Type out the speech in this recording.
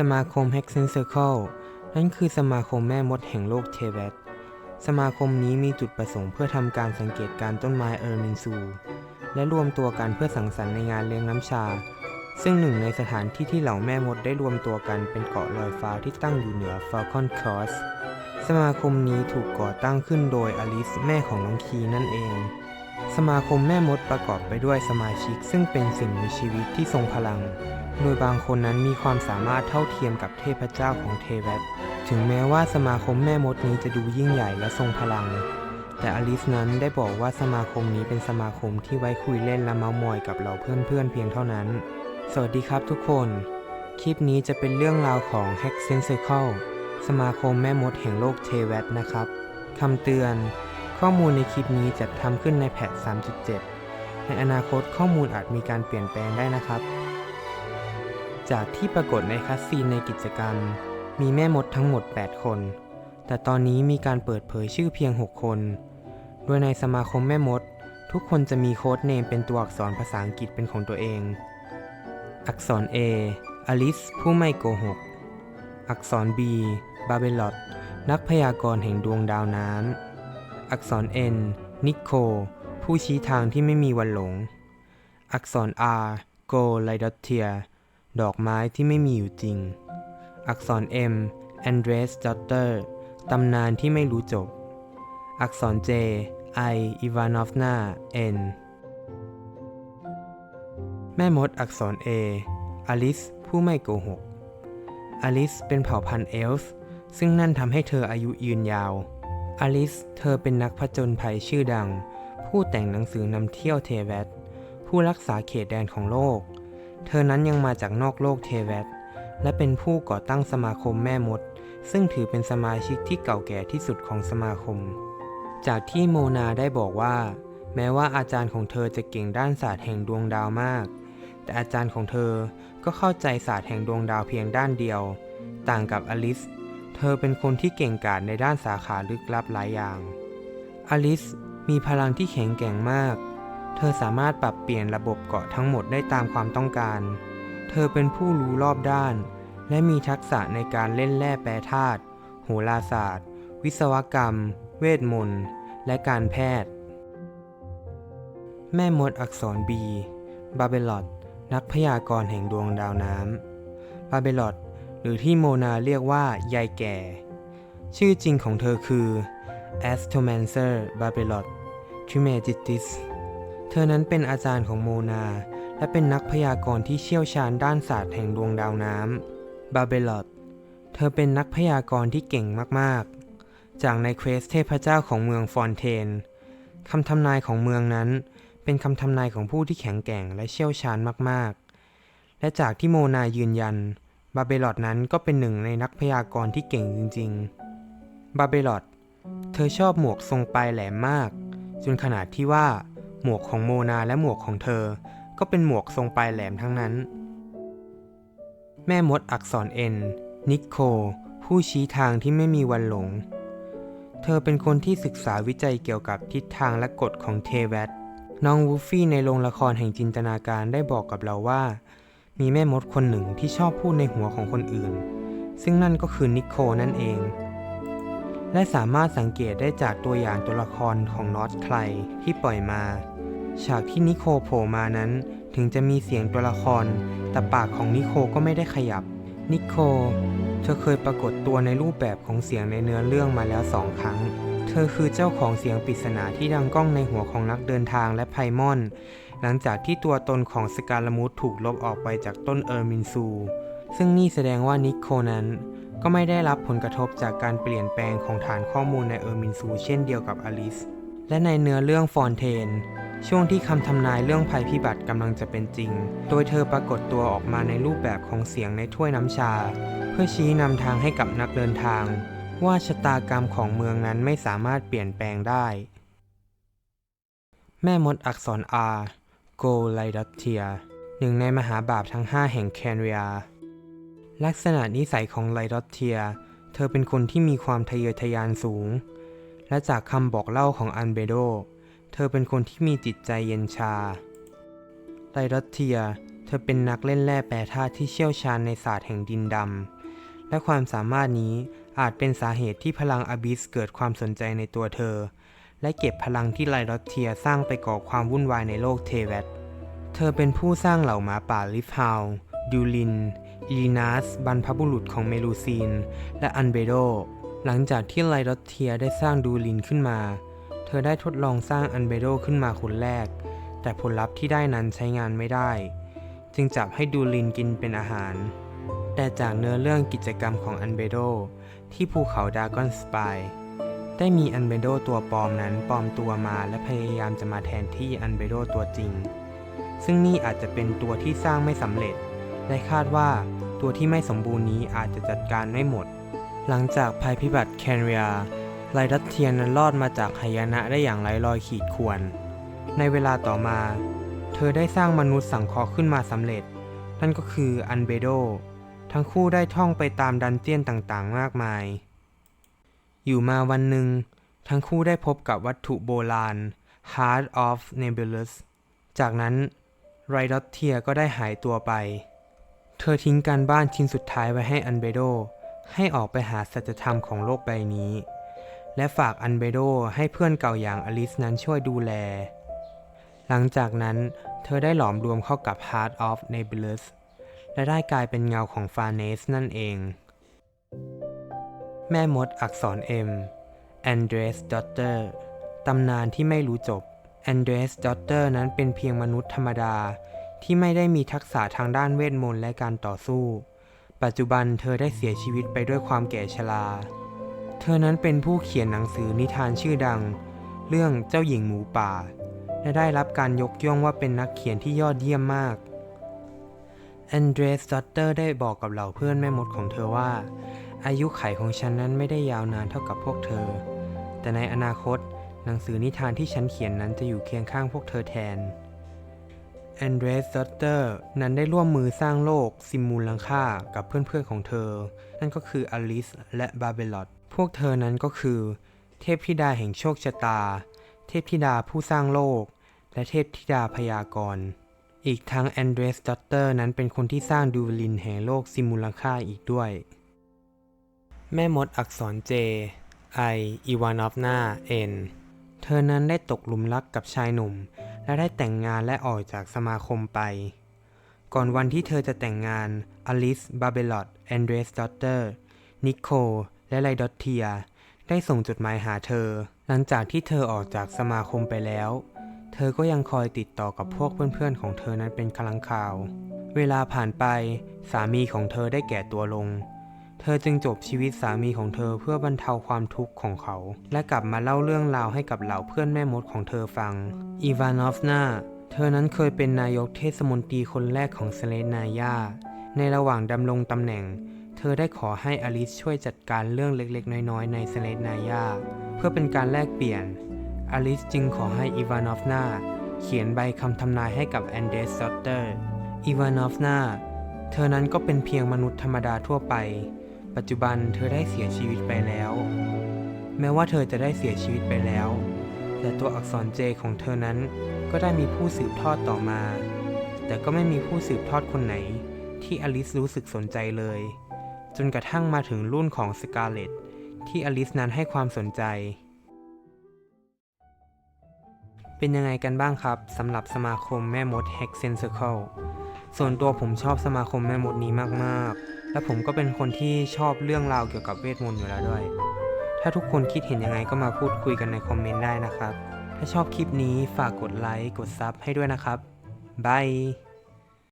สมาคม h e x e n Circle นั่นคือสมาคมแม่มดแห่งโลกเทเวตสมาคมนี้มีจุดประสงค์เพื่อทำการสังเกตการต้นไม้เออร์มินซู และรวมตัวกันเพื่อสังสรรค์ในงานเลี้ยงน้ำชา ซึ่งหนึ่งในสถานที่ที่เหล่าแม่มดได้รวมตัวกันเป็นเกาะลอยฟ้าที่ตั้งอยู่เหนือ Falcon Cross สมาคมนี้ถูกก่อตั้งขึ้นโดยอลิสแม่ของน้องคีนั่นเอง สมาคมแม่มดประกอบไปด้วยสมาชิกซึ่งเป็นสิ่งมีชีวิตที่ทรงพลัง โดยบางคนนั้นมีความสามารถเท่าเทียมกับเทพเจ้าของเทเวตถึงแม้ว่าสมาคมแม่มดนี้จะดูยิ่งใหญ่และทรงพลัง แต่อลิสนั้นได้บอกว่าสมาคมนี้เป็นสมาคมที่ไว้คุยเล่นและเมามอยกับเหล่าเพื่อนๆเพียงเท่านั้น สวัสดีครับทุกคน คลิปนี้จะเป็นเรื่องราวของ h e x e n Circle สมาคมแม่มดแห่งโลกเทเวตนะครับคำเตือน ข้อมูลในคลิปนี้จัดทำขึ้นในแพท3.7 ในอนาคตข้อมูลอาจมีการเปลี่ยนแปลงได้นะครับ จากที่ปรากฏในคัสซีนในกิจกรรม มีแม่มดทั้งหมด 8 คน แต่ตอนนี้มีการเปิดเผยชื่อเพียง 6 คน โดยในสมาคมแม่มด ทุกคนจะมีโค้ดเนมเป็นตัวอักษรภาษาอังกฤษเป็นของตัวเอง อักษร A อลิสผู้ไม่โกหก อักษร B บาเบลอตนักพยากรณ์แห่งดวงดาวน้ำ อักษร N นิโค ผู้ชี้ทางที่ไม่มีวันหลง อักษร R โกไลดอเทีย ดอกไม้ที่ไม่มีอยู่จริง อักษร M แอนเดรสดอตเตอร์ตำนานที่ไม่รู้จบ อักษร J I อีวานอฟนา N แม่มดอักษร A อลิสผู้ไม่โกหก อลิสเป็นเผ่าพันธุ์เอลฟ์ซึ่งนั่นทำให้เธออายุยืนยาว อลิสเธอเป็นนักผจญภัยชื่อดัง ผู้แต่งหนังสือนำเที่ยวเทเวตผู้รักษาเขตแดนของโลก เธอนั้นยังมาจากนอกโลกเทเวตและเป็นผู้ก่อตั้งสมาคมแม่มด ซึ่งถือเป็นสมาชิกที่เก่าแก่ที่สุดของสมาคม จากที่โมนาได้บอกว่า แม้ว่าอาจารย์ของเธอจะเก่งด้านศาสตร์แห่งดวงดาวมาก แต่อาจารย์ของเธอก็เข้าใจศาสตร์แห่งดวงดาวเพียงด้านเดียว ต่างกับอลิส เธอเป็นคนที่เก่งกาจในด้านสาขาลึกลับหลายอย่าง อลิสมีพลังที่แข็งแกร่งมาก เธอสามารถปรับเปลี่ยนระบบเกาะทั้งหมดได้ตามความต้องการ เธอเป็นผู้รู้รอบด้าน และมีทักษะในการเล่นแร่แปรธาตุ โหราศาสตร์ วิศวกรรม เวทมนต์ และการแพทย์ แม่มดอักษร B บาเบลอตนักพยากรณ์แห่งดวงดาวน้ำบาเบลอตหรือที่โมนาเรียกว่ายายแก่ ชื่อจริงของเธอคือ Astromancer b a b e l o t Trismegistus ธอนั้นเป็นอาจารย์ของโมนา และเป็นนักพยากรณ์ที่เชี่ยวชาญด้านศาสตร์แห่งดวงดาวน้ำบาเบลอตเธอเป็นนักพยากรณ์ที่เก่งมากๆ จากในเควสเทพเจ้าของเมืองฟอนเทนคำทำนายของเมืองนั้น เป็นคำทำนายของผู้ที่แข็งแกร่งและเชี่ยวชาญมากๆ และจากที่โมนายืนยัน บาเบลอดนั้นก็เป็นหนึ่งในนักพยากรณ์ที่เก่งจริงๆ บาเบลอดเธอชอบหมวกทรงปลายแหลมมาก จนขนาดที่ว่า หมวกของโมนาและหมวกของเธอ ก็เป็นหมวกทรงปลายแหลมทั้งนั้น แม่มดอักษรเอ็นนิโค ผู้ชี้ทางที่ไม่มีวันหลง เธอเป็นคนที่ศึกษาวิจัยเกี่ยวกับทิศทางและกฎของเทเวตน้องวูฟี่ในโรงละครแห่งจินตนาการได้บอกกับเราว่า มีแม่มดคนหนึ่งที่ชอบพูดในหัวของคนอื่น ซึ่งนั่นก็คือนิโคนั่นเอง และสามารถสังเกตได้จากตัวอย่างตัวละครของนอตใครที่ปล่อยมา ฉากที่นิโคโผล่มานั้น ถึงจะมีเสียงตัวละคร แต่ปากของนิโคก็ไม่ได้ขยับ นิโค เธอเคยปรากฏตัวในรูปแบบของเสียงในเนื้อเรื่องมาแล้วสองครั้ง เธอคือเจ้าของเสียงปริศนาที่ดังก้องในหัวของนักเดินทางและไพมอน หลังจากที่ตัวตนของสการามุสถูกลบออกไปจากต้นเออร์มินซู ซึ่งนี่แสดงว่านิโคนั้นก็ไม่ได้รับผลกระทบจากการเปลี่ยนแปลงของฐานข้อมูลในเออร์มินซู เช่นเดียวกับอลิส และในเนื้อเรื่องฟอนเทน ช่วงที่คำทำนายเรื่องภัยพิบัติกำลังจะเป็นจริง โดยเธอปรากฏตัวออกมาในรูปแบบของเสียงในถ้วยน้ำชา เพื่อชี้นำทางให้กับนักเดินทาง ว่าชะตากรรมของเมืองนั้นไม่สามารถเปลี่ยนแปลงได้ แม่มดอักษร R โกไลดัตเทียหนึ่งในมหาบาปทั้ง 5 แห่งแคนเรียลักษณะนิสัยของไลดอตเทีย เธอเป็นคนที่มีความทะเยอทะยานสูง และจากคำบอกเล่าของอันเบโด เธอเป็นคนที่มีจิตใจเย็นชาไลดอตเทีย เธอเป็นนักเล่นแร่แปรธาตุที่เชี่ยวชาญในศาสตร์แห่งดินดำ และความสามารถนี้อาจเป็นสาเหตุที่พลังอบิสเกิดความสนใจในตัวเธอ และเก็บพลังที่ไลรอตเทียสร้างไปก่อความวุ่นวายในโลกเทเวตเธอเป็นผู้สร้างเหล่าหมาป่าลิฟฮาวดูลินอีลีนัสบรรพบุรุษของเมลูซีน และอันเบโด หลังจากที่ไลรอตเทียได้สร้างดูลินขึ้นมา เธอได้ทดลองสร้างอันเบโดขึ้นมาคนแรก แต่ผลลัพธ์ที่ได้นั้นใช้งานไม่ได้ จึงจับให้ดูลินกินเป็นอาหาร แต่จากเนื้อเรื่องกิจกรรมของอันเบโดที่ภูเขาดากอนสปายได้มีอันเบโดตัวปลอมนั้นปลอมตัวมาและพยายามจะมาแทนที่อันเบโดตัวจริง ซึ่งนี่อาจจะเป็นตัวที่สร้างไม่สำเร็จ และคาดว่าตัวที่ไม่สมบูรณ์นี้อาจจะจัดการไม่หมด หลังจากภัยพิบัติแคนเรียไลดัตเทียนนั้นรอดมาจากหายนะได้อย่างไร้รอยขีดข่วน ในเวลาต่อมา เธอได้สร้างมนุษย์สังเคราะห์ขึ้นมาสำเร็จ นั่นก็คืออันเบโด ทั้งคู่ได้ท่องไปตามดันเจียนต่างๆ มากมาย อยู่มาวันหนึ่ง ทั้งคู่ได้พบกับวัตถุโบราณ Heart of Nebulous จากนั้นไรดอตเทียก็ได้หายตัวไป เธอทิ้งการบ้านชิ้นสุดท้ายไว้ให้อันเบโด ให้ออกไปหาสัจธรรมของโลกใบนี้ และฝากอันเบโดให้เพื่อนเก่าอย่างอลิสนั้นช่วยดูแล หลังจากนั้นเธอได้หลอมรวมเข้ากับ Heart of Nebulous และได้กลายเป็นเงาของฟาเนสนั่นเอง แม่มดอักษร M Andres Daughter ตำนานที่ไม่รู้จบ Andres Daughter นั้นเป็นเพียงมนุษย์ธรรมดาที่ไม่ได้มีทักษะทางด้านเวทมนต์และการต่อสู้ ปัจจุบันเธอได้เสียชีวิตไปด้วยความแก่ชรา เธอนั้นเป็นผู้เขียนหนังสือนิทานชื่อดัง เรื่องเจ้าหญิงหมูป่า และได้รับการยกย่องว่าเป็นนักเขียนที่ยอดเยี่ยมมากแอนเดรสดอตเตอร์ได้บอกกับเหล่าเพื่อนแม่มดของเธอว่า อายุไขของฉันนั้นไม่ได้ยาวนานเท่ากับพวกเธอ แต่ในอนาคตหนังสือนิทานที่ฉันเขียนนั้นจะอยู่เคียงข้างพวกเธอแทน แอนเดรสดอตเตอร์นั้นได้ร่วมมือสร้างโลกซิมูลังค่ากับเพื่อนๆของเธอ นั่นก็คืออลิสและบาเบลอดพวกเธอนั้นก็คือ เทพธิดาแห่งโชคชะตา เทพธิดาผู้สร้างโลก และเทพธิดาพยากรณ์อีกทั้งแอนเดรสดอตเตอร์นั้นเป็นคนที่สร้างดูวลินแห่งโลกซิมูลังค่าอีกด้วย แม่มดอักษรเจไออีวานอฟนาเอ็นเธอนั้นได้ตกหลุมรักกับชายหนุ่ม และได้แต่งงานและออกจากสมาคมไป ก่อนวันที่เธอจะแต่งงานอลิสบาเบลอดแอนเดรสดอตเตอร์นิโคลและไลดอตเทีย ได้ส่งจดหมายหาเธอ หลังจากที่เธอออกจากสมาคมไปแล้ว เธอก็ยังคอยติดต่อกับพวกเพื่อนๆของเธอนั้นเป็นครั้งคราว เวลาผ่านไปสามีของเธอได้แก่ตัวลง เธอจึงจบชีวิตสามีของเธอเพื่อบรรเทาความทุกข์ของเขา และกลับมาเล่าเรื่องราวให้กับเหล่าเพื่อนแม่มดของเธอฟัง อีวานอฟนาเธอนั้นเคยเป็นนายกเทศมนตรีคนแรกของเซเลนายา ในระหว่างดำรงตำแหน่ง เธอได้ขอให้อลิสช่วยจัดการเรื่องเล็กๆ น้อยๆ ในเซเลนายา เพื่อเป็นการแลกเปลี่ยน อลิสจึงขอให้อีวานอฟนาเขียนใบคำทำนายให้กับแอนเดรสซอตเตอร์ อีวานอฟนาเธอนั้นก็เป็นเพียงมนุษย์ธรรมดาทั่วไป ปัจจุบันเธอได้เสียชีวิตไปแล้ว แม้ว่าเธอจะได้เสียชีวิตไปแล้ว แต่ตัวอักษรเจของเธอนั้นก็ได้มีผู้สืบทอดต่อมา แต่ก็ไม่มีผู้สืบทอดคนไหน ที่อลิสรู้สึกสนใจเลย จนกระทั่งมาถึงรุ่นของสกาเลตที่อลิสนั้นให้ความสนใจ เป็นยังไงกันบ้างครับสำหรับสมาคมแม่มด Hex Sen Circle ส่วนตัวผมชอบสมาคมแม่มดนี้มากๆ และผมก็เป็นคนที่ชอบเรื่องราวเกี่ยวกับเวทมนต์อยู่แล้วด้วย ถ้าทุกคนคิดเห็นยังไงก็มาพูดคุยกันในคอมเมนต์ได้นะครับ ถ้าชอบคลิปนี้ฝากกดไลค์กดซับให้ด้วยนะครับบาย